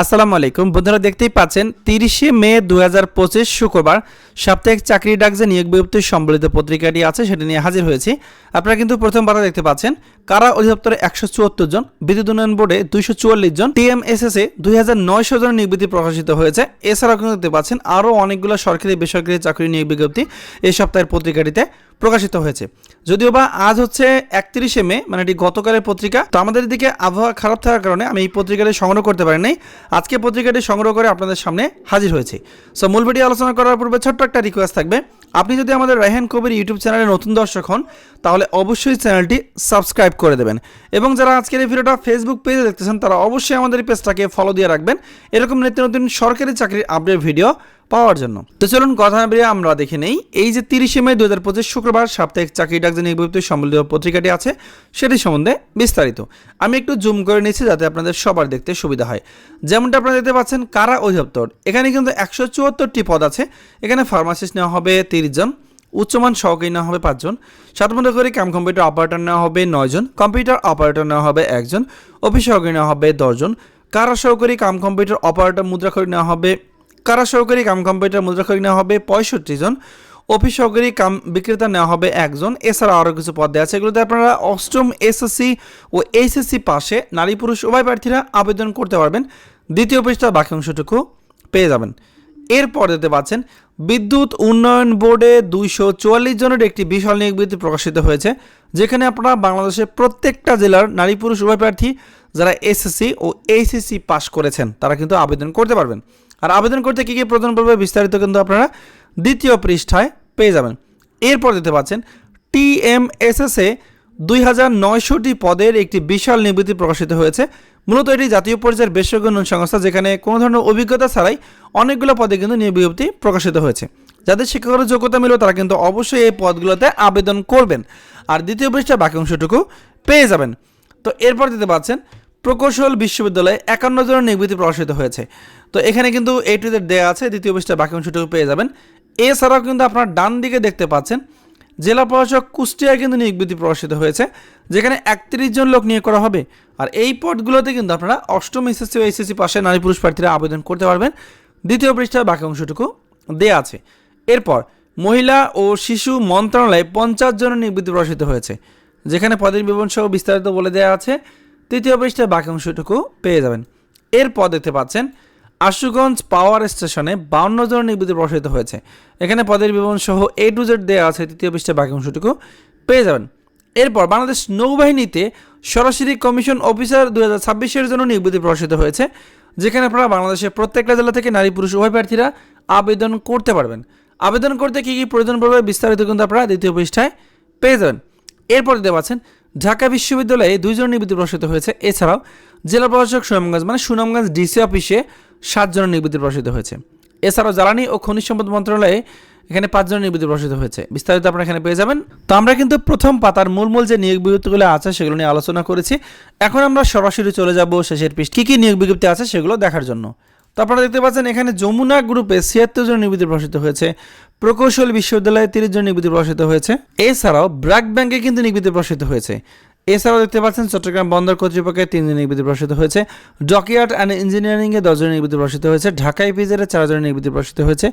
আসসালামু আলাইকুম। বন্ধুরা, দেখতেই পাচ্ছেন, তিরিশে মে দু শুক্রবার সাপ্তাহিক চাকরি ডাক যে নিয়োগ বিজ্ঞপ্তি সম্বলিত পত্রিকাটি আছে, সেটা নিয়ে হাজির হয়েছি। আপনারা কিন্তু প্রথম বারা দেখতে পাচ্ছেন, কারা অধিদপ্তরে একশো চুয়াত্তর জন, বিদ্যুৎ উন্নয়ন বোর্ডে দুইশো চুয়াল্লিশ জন, টিএমএসএস এ দুই হাজার নয়শো জন নিয়োগ বিজ্ঞপ্তি প্রকাশিত হয়েছে। এছাড়াও কিন্তু দেখতে পাচ্ছেন, আরও অনেকগুলো সরকারি বেসরকারি চাকরি নিয়োগ বিজ্ঞপ্তি এই সপ্তাহের পত্রিকাটিতে প্রকাশিত হয়েছে। যদিও বা আজ হচ্ছে একত্রিশে মে মানে এটি গতকালের পত্রিকা, তো আমাদের দিকে আবহাওয়া খারাপ থাকার কারণে আমি এই পত্রিকাটি সংগ্রহ করতে পারি নাই আজকে পত্রিকাটি সংগ্রহ করে আপনাদের সামনে হাজির হয়েছে। সো মূল ভিডিও আলোচনা করার পূর্বে ছোট্ট একটা রিকোয়েস্ট থাকবে। আপনি যদি আমাদের রায়হান কবির ইউটিউব চ্যানেলে নতুন দর্শক হন, তাহলে অবশ্যই চ্যানেলটি সাবস্ক্রাইব করে দেবেন। এবং যারা আজকের এই ভিডিওটা ফেসবুক পেজে দেখতেছেন, তারা অবশ্যই আমাদের পেজটাকে ফলো দিয়ে রাখবেন। এরকম নিত্য নতুন সরকারি চাকরির আপডেট ভিডিও পাওয়ার জন্য। তো চলুন কথা বেরিয়ে আমরা দেখে নেই। এই যে তিরিশে মে দু হাজার পঁচিশ শুক্রবার সাপ্তাহিক চাকরি ডাক যে নির্বাচিত সম্বলিত পত্রিকাটি আছে সেটি সম্বন্ধে বিস্তারিত। আমি একটু জুম করে নিচ্ছি যাতে আপনাদের সবার দেখতে সুবিধা হয়। যেমনটা আপনারা দেখতে পাচ্ছেন, কারা অধিদপ্তর? এখানে কিন্তু একশো চুয়াত্তরটি পদ আছে। এখানে ফার্মাসিস্ট নেওয়া হবে তিরিশ জন, উচ্চমান সহকারী নেওয়া হবে পাঁচজন সাত মধ্যে করে ক্যাম কম্পিউটার অপারেটর নেওয়া হবে নয়জন কম্পিউটার অপারেটর নেওয়া হবে একজন অফিস সহকারী নেওয়া হবে দশজন কারা সহকারী কাম কম্পিউটার অপারেটর মুদ্রাক্ষরী নেওয়া হবে কারা সহকারী কাম কম্পিউটার মুদ্রাক্ষরী নেওয়া হবে? পঁয়ষট্টি জন। অফিস সহকারী কাম বিক্রেতা নেওয়া হবে একজন। এছাড়া আরও কিছু পদ দেওয়া আছে। এগুলোতে আপনারা অষ্টম এসএসসি ও এইচএসসি পাশে নারী পুরুষ উভয় প্রার্থীরা আবেদন করতে পারবেন। দ্বিতীয় পৃষ্ঠার বাকি অংশটুকু পেয়ে যাবেন। এরপর দেখতে পাচ্ছেন, বিদ্যুৎ উন্নয়ন বোর্ডে দুইশো চুয়াল্লিশ জনের একটি বিশাল নিয়োগ প্রকাশিত হয়েছে, যেখানে আপনারা বাংলাদেশের প্রত্যেকটা জেলার নারী পুরুষ উভয় প্রার্থী, যারা এসএসসি ও এইচএসসি পাশ করেছেন, তারা কিন্তু আবেদন করতে পারবেন। আর আবেদন করতে কী কী প্রয়োজন পড়বে বিস্তারিত কিন্তু আপনারা দ্বিতীয় পৃষ্ঠায় পেয়ে যাবেন। এরপর দেখতে পাচ্ছেন, টিএমএসএসে দুই হাজার নয়শোটি পদের একটি বিশাল নিবৃত্তি প্রকাশিত হয়েছে। মূলত এটি জাতীয় পর্যায়ের বেসরকারি উন্নয়ন সংস্থা যেখানে কোনো ধরনের অভিজ্ঞতা ছাড়াই অনেকগুলো পদে কিন্তু বিজ্ঞপ্তি প্রকাশিত হয়েছে। যাদের শিক্ষাগত যোগ্যতা মিলবে তারা কিন্তু অবশ্যই এই পদগুলোতে আবেদন করবেন। আর দ্বিতীয় পৃষ্ঠা বাকি অংশটুকু পেয়ে যাবেন। তো এরপর দিতে পাচ্ছেন প্রকৌশল বিশ্ববিদ্যালয়ে একান্ন জনের নিবৃত্তি প্রকাশিত হয়েছে। তো এখানে কিন্তু এই টু দেওয়া আছে, দ্বিতীয় পৃষ্ঠা বাকি অংশটুকু পেয়ে যাবেন। এছাড়াও কিন্তু আপনার ডান দিকে দেখতে পাচ্ছেন, জেলা প্রশাসক কুষ্টিয়ায় কিন্তু নিয়োগ বিধি প্রকাশিত হয়েছে, যেখানে একত্রিশ জন লোক নিয়োগ করা হবে। আর এই পদগুলোতে কিন্তু আপনারা অষ্টম এসএসসি ও এসএসসি পাশে নারী পুরুষ প্রার্থীরা আবেদন করতে পারবেন। দ্বিতীয় পৃষ্ঠার বাকি অংশটুকু দেয়া আছে। এরপর মহিলা ও শিশু মন্ত্রণালয়ে পঞ্চাশ জনের নিয়োগ প্রকাশিত হয়েছে, যেখানে পদের বিবরণ সহ বিস্তারিত বলে দেওয়া আছে। তৃতীয় পৃষ্ঠার বাকি অংশটুকু পেয়ে যাবেন। এরপর দেখতে পাচ্ছেন, আশুগঞ্জ পাওয়ার স্টেশনে বাউন্ন জন নিবৃত্তি প্রকাশিত হয়েছে। এখানে পদের বিবরণ সহ এ টু জেড দেওয়া আছে তৃতীয় পৃষ্ঠে বাকি অংশটুকু পেয়ে যাবেন। এরপর বাংলাদেশ নৌবাহিনীতে সরাসরি কমিশন অফিসার দু হাজার ছাব্বিশের জন্য নিবৃত্তি প্রকাশিত হয়েছে, যেখানে আপনারা বাংলাদেশের প্রত্যেকটা জেলা থেকে নারী, পুরুষ, উভয় প্রার্থীরা আবেদন করতে পারবেন। আবেদন করতে কী কী প্রয়োজন পড়বে বিস্তারিত কিন্তু আপনারা দ্বিতীয় পৃষ্ঠায় পেয়ে যাবেন। এরপর দিতে পাচ্ছেন ঢাকা বিশ্ববিদ্যালয়ে দুইজন নিবৃত্তি প্রকাশিত হয়েছে। এছাড়াও জেলা প্রশাসক সুনামগঞ্জ মানে সুনামগঞ্জ ডিসি অফিসে সাতজনের নিবৃত্তি প্রকাশিত হয়েছে। এছাড়াও জ্বালানি ও খনিজ সম্পদ মন্ত্রণালয়ে এখানে পাঁচজনের নিবৃত্তি প্রকাশিত হয়েছে। বিস্তারিত আপনারা এখানে পেয়ে যাবেন। তো আমরা কিন্তু প্রথম পাতার মূল মূল যে নিয়োগ বিজ্ঞপ্তিগুলো আছে সেগুলো নিয়ে আলোচনা করেছি। এখন আমরা সরাসরি চলে যাব শেষের পৃষ্ঠ কী কী নিয়োগ বিজ্ঞপ্তি আছে সেগুলো দেখার জন্য। তো আপনারা দেখতে পাচ্ছেন, এখানে যমুনা গ্রুপে ছিয়াত্তর জন নিবৃত্তি প্রকাশিত হয়েছে। প্রকৌশল বিশ্ববিদ্যালয়ে তিরিশ জন নিবৃত্তি প্রকাশিত হয়েছে। এছাড়াও ব্র্যাক ব্যাংকে কিন্তু নিবৃত্তি প্রকাশিত হয়েছে। এছাড়াও দেখতে পাচ্ছেন, চট্টগ্রাম বন্দর কর্তৃপক্ষের তিনজন নিবৃত্তি প্রকাশিত হয়েছে। ডকিয়ার্ড অ্যান্ড ইঞ্জিনিয়ারিংয়ে দশজনের নিবৃত্তি প্রকাশিত হয়েছে। ঢাকা ইপিজেরে চারজনের নিবৃত্তি প্রকাশিত হয়েছে।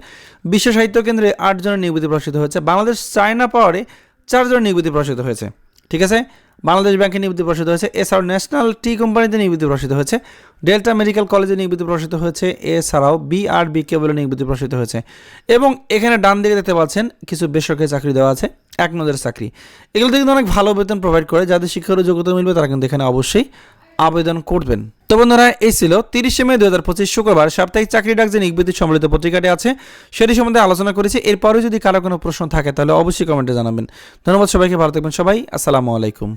বিশ্ব সাহিত্য কেন্দ্রে আটজনের নিবৃত্তি প্রকাশিত হয়েছে। বাংলাদেশ, চায়না পাওয়ারে চারজনের নিবৃত্তি প্রকাশিত হয়েছে। ঠিক আছে? বাংলাদেশ ব্যাংকে নিবৃত্তি প্রকাশিত হয়েছে। এছাড়াও ন্যাশনাল টি কোম্পানিতে নিবৃত্তি প্রকাশিত হয়েছে। ডেল্টা মেডিকেল কলেজে নিবৃত্তি প্রকাশিত হয়েছে। এছাড়াও বিআরবি কেবলে নিবৃত্তি প্রকাশিত হয়েছে। এবং এখানে ডান দিকে দেখতে পাচ্ছেন, কিছু বেসরকারি চাকরি দেওয়া আছে। এক নজরের চাকরি। এগুলোতে কিন্তু অনেক ভালো বেতন প্রোভাইড করে। যাদের শিক্ষার যোগ্যতা মিলবে তারা কিন্তু এখানে অবশ্যই আবেদন করবেন। তো বন্ধুরা, এই ছিল তিরিশে মে দু হাজার পঁচিশ শুক্রবার। সাপ্তাহিক চাকরি ডাক যে নিগৃতি সম্বলিত পত্রিকাটি আছে, সেটি সম্বন্ধে আলোচনা করেছি। এরপরে যদি কারও কোনো প্রশ্ন থাকে, তাহলে অবশ্যই কমেন্টে জানাবেন। ধন্যবাদ সবাইকে, ভালো থাকবেন সবাই। আসসালামু আলাইকুম।